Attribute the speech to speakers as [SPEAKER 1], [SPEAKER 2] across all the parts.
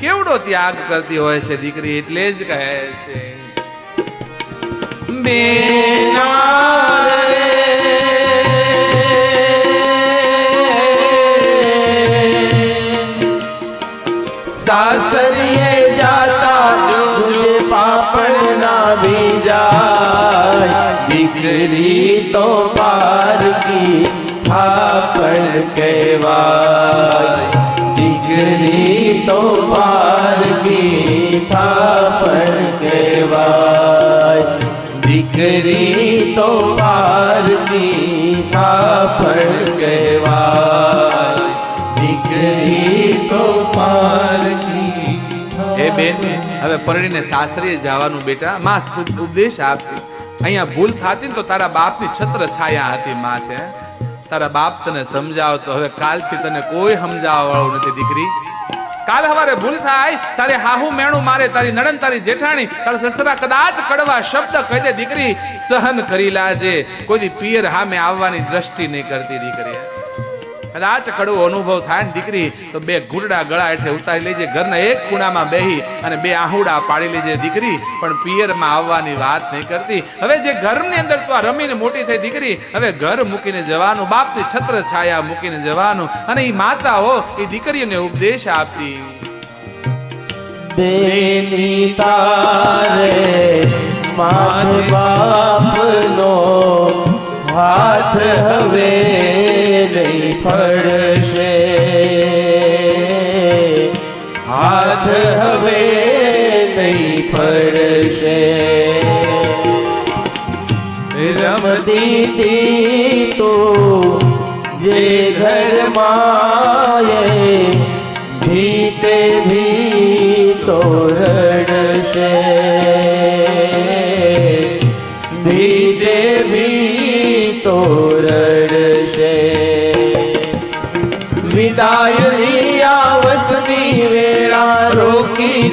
[SPEAKER 1] કેવડો ત્યાગ કરતી હોય છે દીકરી એટલે જ કહે છે. બેના
[SPEAKER 2] સાસરીએ જાતા જોજે પાપણ ના બીજાય, દીકરી તો પારકી થાપણ કહેવાય. દીકરી તો પારકી થાપણ કહેવાય દીકરી તો પારકી થાપણ કહેવાય દીકરી તો પારકી
[SPEAKER 1] એ બેન, હવે પરણીને શાસ્ત્રીએ જવાનું બેટા. માં ઉપદેશ આપશે. અહીંયા ભૂલ થતી ને તો તારા બાપની છત્ર છાયા હતી માથે તારા બાપ તને સમજાવતો. હવે કાલથી તને કોઈ સમજાવવા વાળું નથી, દીકરી. કાલ હવારે ભૂલ થાય, તારે હાહુ મેણું મારે, તારી નડન તારી જેઠાણી, તારા સસરા કદાચ કડવા શબ્દ કહી દે, દીકરી, સહન કરી લાજે. કોઈ પિયર હામે આવવાની દ્રષ્ટિ નહીં કરતી દીકરી. કદાચ કડવો અનુભવ થાય ને દીકરી, તો બે ઘૂંટડા ગળા એટલે ઉતારી લેજે. ઘરના એક ખૂણામાં બેહી અને બે આહુડા પાડી લેજે દીકરી, પણ પિયરમાં આવવાની વાત નહીં કરતી. હવે જે ઘરની અંદર તો આ રમીને મોટી થઈ દીકરી, હવે ઘર મૂકીને જવાનું, બાપની છત્ર છાયા મૂકીને જવાનું, અને એ માતાઓ એ દીકરીઓને ઉપદેશ આપતી.
[SPEAKER 2] બેની તારે માથ બાપનો હાથ હવે નહીં પડશે. હાથ હવે નહીં પડશે. રમતી તો જે ઘરમાં ભીતે ભી તો રડશે.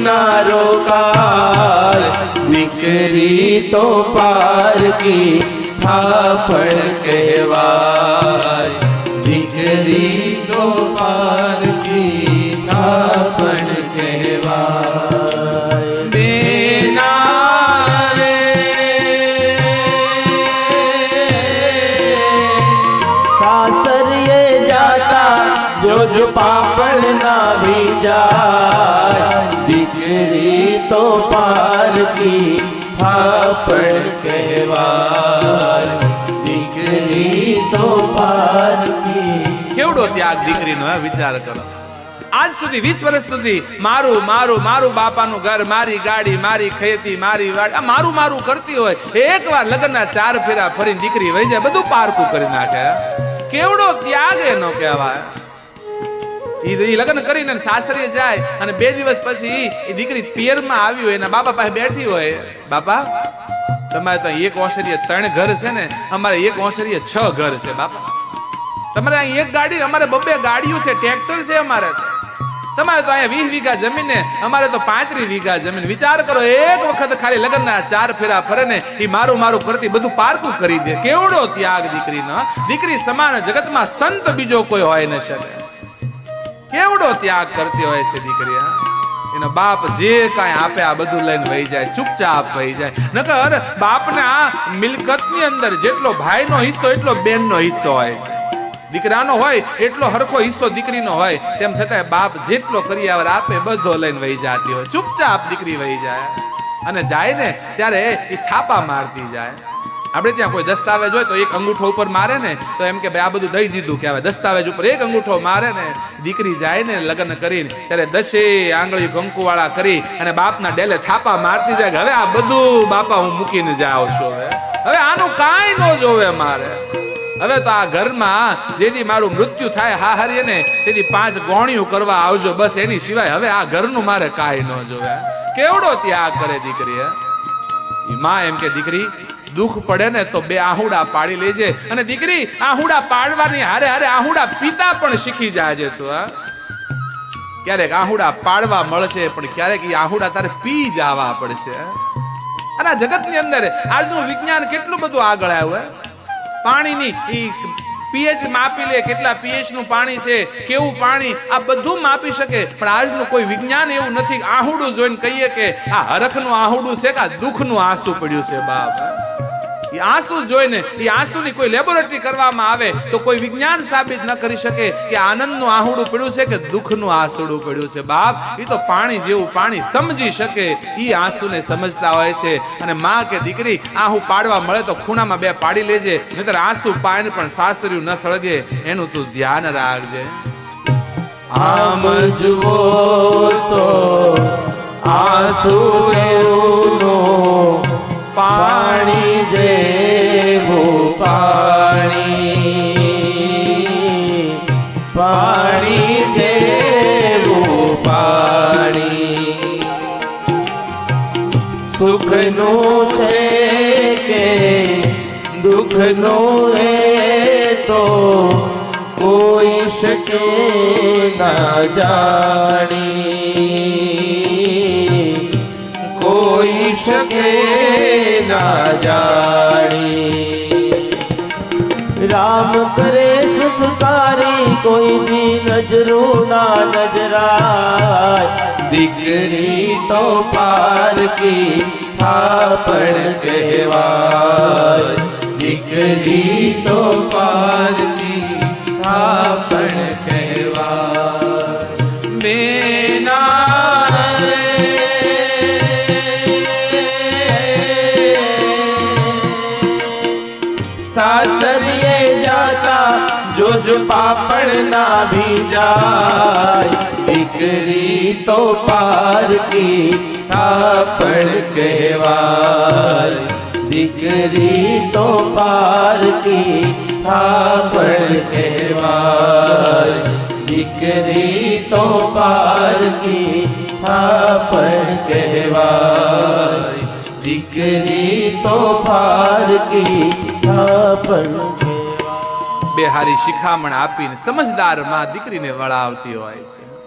[SPEAKER 2] ના રોકાય નીકળી તો પારકી થાપણ કહેવાય જો ના ભીજાય દીકરી તો પારકી થાપણ કહેવાય. દીકરી તો પારકી
[SPEAKER 1] કેવડો ત્યાગ દીકરીનો વિચાર કરો. આજ સુધી વીસ વર્ષ સુધી મારું મારું મારું બાપાનું ઘર, મારી ગાડી, મારી ખેતી, મારી વાડી, આ મારું મારું કરતી હોય, એકવાર લગ્નના ચાર ફેરા ફરીને દીકરી વહી જાય, બધું પારકું કરી નાખે. કેવડો ત્યાગ એનો કહેવાય. ઈ લગ્ન કરીને સાસરીએ જાય અને બે દિવસ પછી એ દીકરી પિયરમાં આવી હોય, એના બાપા પાસે બેઠી હોય. બાપા, તમારે તો એક ઓસરીએ ત્રણ ઘર છે ને, અમારે એક ઓસરીએ છ ઘર છે, બાપા. તમારે અહીં એક ગાડી, અમારે બબે ગાડીઓ છે, ટ્રેક્ટર છે અમારે. તમારે તો અહીંયા વીસ વીઘા જમીન ને, અમારે તો પાંત્રીસ વીઘા જમીન. વિચાર કરો, એક વખત ખાલી લગ્નના ચાર ફેરા ફરે ને એ મારું મારું કરતી બધું પારકું કરી દે. કેવડો ત્યાગ દીકરીનો, દીકરી સમાન જગતમાં સંત બીજો કોઈ હોય ન શકે. કેવડો ત્યાગ કરતી હોય છે દીકરી એનો બાપ જે કાંઈ આપે આ બધું લઈને વહી જાય, ચૂપચાપ વહી જાય. નકર બાપને આ મિલકતની અંદર જેટલો ભાઈનો હિસ્સો, એટલો બેનનો હિસ્સો હોય છે. દીકરાનો હોય, એટલો હરખો હિસ્સો દીકરીનો હોય. તેમ છતાંય બાપ જેટલો કરિયાવર આપે, બધો લઈને વહી જાતી હોય. ચૂપચાપ દીકરી વહી જાય. અને જાય ને ત્યારે એ થાપા મારતી જાય. આપણે ત્યાં કોઈ દસ્તાવેજ હોય તો એક અંગૂઠો ઉપર મારે ને, તો એમ કે ભાઈ આ બધું દઈ દીધું કે હવે દસ્તાવેજ ઉપર એક અંગૂઠો મારે ને, દીકરી જાય ને લગ્ન કરીને, ત્યારે દશે આંગળી કંકુવાળા કરી અને બાપના ડેલે થાપા મારતી જાય હવે આ બધું બાપા હું મૂકીને જાઉં છું હવે. હવે આનું કાંઈ ન જોવે મારે. હવે તો આ ઘરમાં જેથી મારું મૃત્યુ થાય હા હરીએ ને, તેથી પાંચ ગોણિયું કરવા આવજો બસ એની સિવાય હવે આ ઘરનું મારે કાંઈ ન જોવે. કેવડો ત્યાગ કરે દીકરી માં એમ કે, દીકરી દુઃખ પડે ને તો બે આહુડા પાડી લેજે. અને દીકરી, આહુડા પાડવાની હારે હારે આહુડા પીતા પણ શીખી જાજે તું, હા? ક્યારેક આહુડા પાડવા મળશે, પણ ક્યારેક એ આહુડા તારે પી જવા પડશે અને આ જગતની અંદર આજનું વિજ્ઞાન કેટલું બધું આગળ આવ્યું પાણીની એ પીએચ માપી લે, કેટલા પીએચનું પાણી છે, કેવું પાણી, આ બધું માપી શકે, પણ આજનું કોઈ વિજ્ઞાન એવું નથી. આહુડું જોઈને કહીએ કે આ હરખનું આહુડું છે કે આ દુઃખનું આંસુ પડ્યું છે, બાપ એ આંસુ જોઈને એ આંસુની કોઈ લેબોરેટરી કરવામાં આવે તો કોઈ વિજ્ઞાન સાબિત ન કરી શકે કે આનંદનું આહુડું પડ્યું છે કે દુઃખનું આંસુડું પડ્યું છે. બાપ એ તો પાણી જેવું પાણી સમજી શકે. એ આંસુને સમજતા હોય છે. અને માં કે દીકરી, આહુ પાડવા મળે તો ખૂણામાં બે પાડી લેજે, નહીતર આંસુ પાણી પણ સાસર્યું ન સળગે. એનું તું ધ્યાન રાખજે.
[SPEAKER 2] આમ જુઓ તો આંસુ પાણી જેવું પાણી. પાણી જેવું પાણી. સુખનું છે કે દુઃખનું એ તો કોઈ શકે ના જાણી. કોઈ શકે ના જાણી. રામ કરે સુખકારી, કોઈની નજરો ના નજરાય. દીકરી તો પારકી થાપણ કહેવાય. દીકરી તો પારકી થાપણ સાસરીએ જાતા જોજ પાપણ ના ભીજાય દીકરી તો પારકી થાપણ કહેવાય. દીકરી તો પારકી થાપણ કહેવાય. દીકરી તો પારકી થાપણ કહેવાય. દીકરી તો પારકી
[SPEAKER 1] બે હારી શિખામણ આપીને સમજદારમાં દીકરીને વળાવતી હોય છે.